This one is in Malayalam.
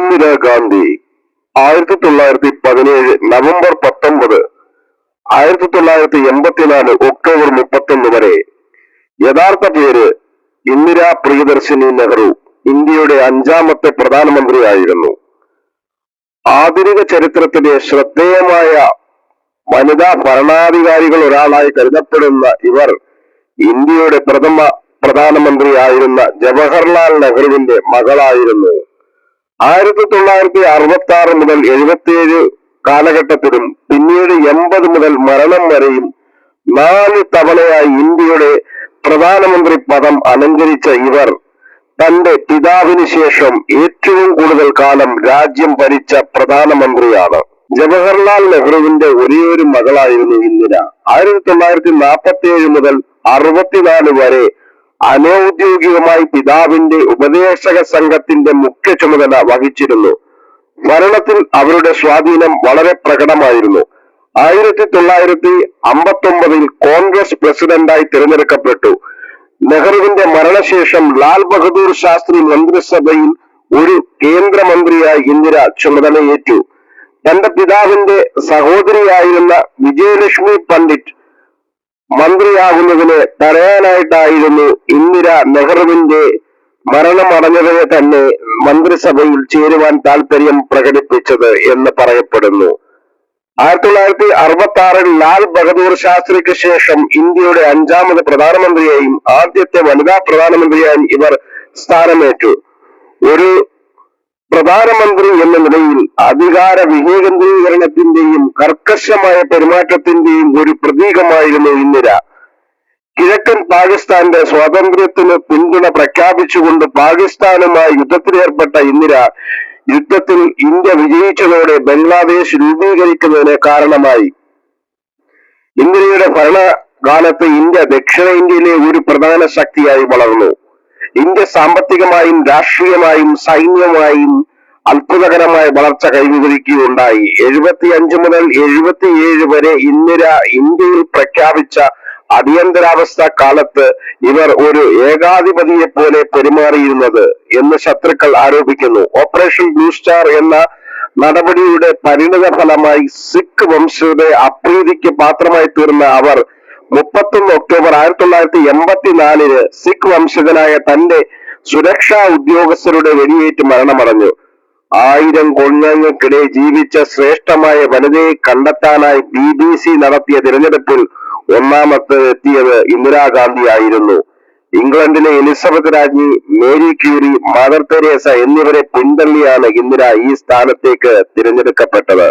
ഇന്ദിരാഗാന്ധി ആയിരത്തി തൊള്ളായിരത്തി പതിനേഴ് നവംബർ പത്തൊമ്പത് ആയിരത്തി തൊള്ളായിരത്തി എൺപത്തിനാല് ഒക്ടോബർ മുപ്പത്തൊന്ന് വരെ. യഥാർത്ഥ പേര് ഇന്ദിരാ പ്രിയദർശിനി നെഹ്റു ഇന്ത്യയുടെ അഞ്ചാമത്തെ പ്രധാനമന്ത്രിയായിരുന്നു. ആധുനിക ചരിത്രത്തിലെ ശ്രദ്ധേയമായ വനിതാ ഭരണാധികാരികൾ ഒരാളായി കരുതപ്പെടുന്ന ഇവർ ഇന്ത്യയുടെ പ്രഥമ പ്രധാനമന്ത്രിയായിരുന്ന ജവഹർലാൽ നെഹ്റുവിന്റെ മകളായിരുന്നു. ആയിരത്തി തൊള്ളായിരത്തി അറുപത്തി ആറ് മുതൽ എഴുപത്തിയേഴ് കാലഘട്ടത്തിലും പിന്നീട് എൺപത് മുതൽ മരണം വരെയും നാല് തവണയായി ഇന്ത്യയുടെ പ്രധാനമന്ത്രി പദം അലങ്കരിച്ച ഇവർ തന്റെ പിതാവിന് ശേഷം ഏറ്റവും കൂടുതൽ കാലം രാജ്യം ഭരിച്ച പ്രധാനമന്ത്രിയാണ്. ജവഹർലാൽ നെഹ്റുവിന്റെ ഒരേയൊരു മകളായിരുന്നു ഇന്ദിര. ആയിരത്തി തൊള്ളായിരത്തി നാൽപ്പത്തി ഏഴ് മുതൽ അറുപത്തിനാല് വരെ അനൌദ്യോഗികമായി പിതാവിന്റെ ഉപദേശക സംഘത്തിന്റെ മുഖ്യ ചുമതല വഹിച്ചിരുന്നു. ഭരണത്തിൽ അവരുടെ സ്വാധീനം വളരെ പ്രകടമായിരുന്നു. ആയിരത്തി തൊള്ളായിരത്തി അമ്പത്തി ഒമ്പതിൽ കോൺഗ്രസ് പ്രസിഡന്റായി തിരഞ്ഞെടുക്കപ്പെട്ടു. നെഹ്റുവിന്റെ മരണശേഷം ലാൽ ബഹദൂർ ശാസ്ത്രി മന്ത്രിസഭയിൽ ഒരു കേന്ദ്രമന്ത്രിയായി ഇന്ദിര ചുമതലയേറ്റു. തന്റെ പിതാവിന്റെ സഹോദരിയായിരുന്ന വിജയലക്ഷ്മി പണ്ഡിറ്റ് മന്ത്രിയാകുന്നതിന് തടയാനായിട്ടായിരുന്നു ഇന്ദിര നെഹ്റുവിന്റെ മരണമടഞ്ഞതിനെ തന്നെ മന്ത്രിസഭയിൽ ചേരുവാൻ താല്പര്യം പ്രകടിപ്പിച്ചത് എന്ന് പറയപ്പെടുന്നു. ആയിരത്തി തൊള്ളായിരത്തി അറുപത്തി ആറിൽ ലാൽ ബഹദൂർ ശാസ്ത്രിക്ക് ശേഷം ഇന്ത്യയുടെ അഞ്ചാമത് പ്രധാനമന്ത്രിയായും ആദ്യത്തെ വനിതാ പ്രധാനമന്ത്രിയായും ഇവർ സ്ഥാനമേറ്റു. ഒരു പ്രധാനമന്ത്രി എന്ന നിലയിൽ അധികാര വികേന്ദ്രീകരണത്തിന്റെയും കർക്കശമായ പെരുമാറ്റത്തിന്റെയും ഒരു പ്രതീകമായിരുന്നു ഇന്ദിര. കിഴക്കൻ പാകിസ്ഥാന്റെ സ്വാതന്ത്ര്യത്തിന് പിന്തുണ പ്രഖ്യാപിച്ചുകൊണ്ട് പാകിസ്ഥാനുമായി യുദ്ധത്തിലേർപ്പെട്ട ഇന്ദിര യുദ്ധത്തിൽ ഇന്ത്യ വിജയിച്ചതോടെ ബംഗ്ലാദേശ് രൂപീകരിക്കുന്നതിന് കാരണമായി. ഇന്ദിരയുടെ ഭരണകാലത്ത് ഇന്ത്യ ദക്ഷിണേന്ത്യയിലെ ഒരു പ്രധാന ശക്തിയായി വളർന്നു. ഇന്ത്യ സാമ്പത്തികമായും രാഷ്ട്രീയമായും സൈന്യമായും അത്ഭുതകരമായ വളർച്ച കൈവരിക്കുകയുണ്ടായി. എഴുപത്തി അഞ്ച് മുതൽ എഴുപത്തിയേഴ് വരെ ഇന്ദിര ഇന്ത്യയിൽ പ്രഖ്യാപിച്ച അടിയന്തരാവസ്ഥ കാലത്ത് ഇവർ ഒരു ഏകാധിപതിയെ പോലെ പെരുമാറിയിരുന്നത് എന്ന് ശത്രുക്കൾ ആരോപിക്കുന്നു. ഓപ്പറേഷൻ ബ്ലൂ സ്റ്റാർ എന്ന നടപടിയുടെ പരിണിത ഫലമായി സിഖ് വംശയുടെ അപ്രീതിക്ക് പാത്രമായി തീർന്ന അവർ മുപ്പത്തൊന്ന് ഒക്ടോബർ ആയിരത്തി തൊള്ളായിരത്തി എൺപത്തിനാലിന് സിഖ് വംശജനായ തന്റെ സുരക്ഷാ ഉദ്യോഗസ്ഥരുടെ വെടിയേറ്റ് മരണമടഞ്ഞു. ആയിരം കൊഞ്ഞങ്ങൾക്കിടെ ജീവിച്ച ശ്രേഷ്ഠമായ വനിതയെ കണ്ടെത്താനായി ബി ബി സി നടത്തിയ തിരഞ്ഞെടുപ്പിൽ ഒന്നാമത്തെ എത്തിയത് ഇന്ദിരാഗാന്ധി ആയിരുന്നു. ഇംഗ്ലണ്ടിലെ എലിസബത്ത് രാജ്ഞി മേരി ക്യൂറി മദർ തെരേസ എന്നിവരെ പിന്തള്ളിയാണ് ഇന്ദിര ഈ സ്ഥാനത്തേക്ക് തിരഞ്ഞെടുക്കപ്പെട്ടത്.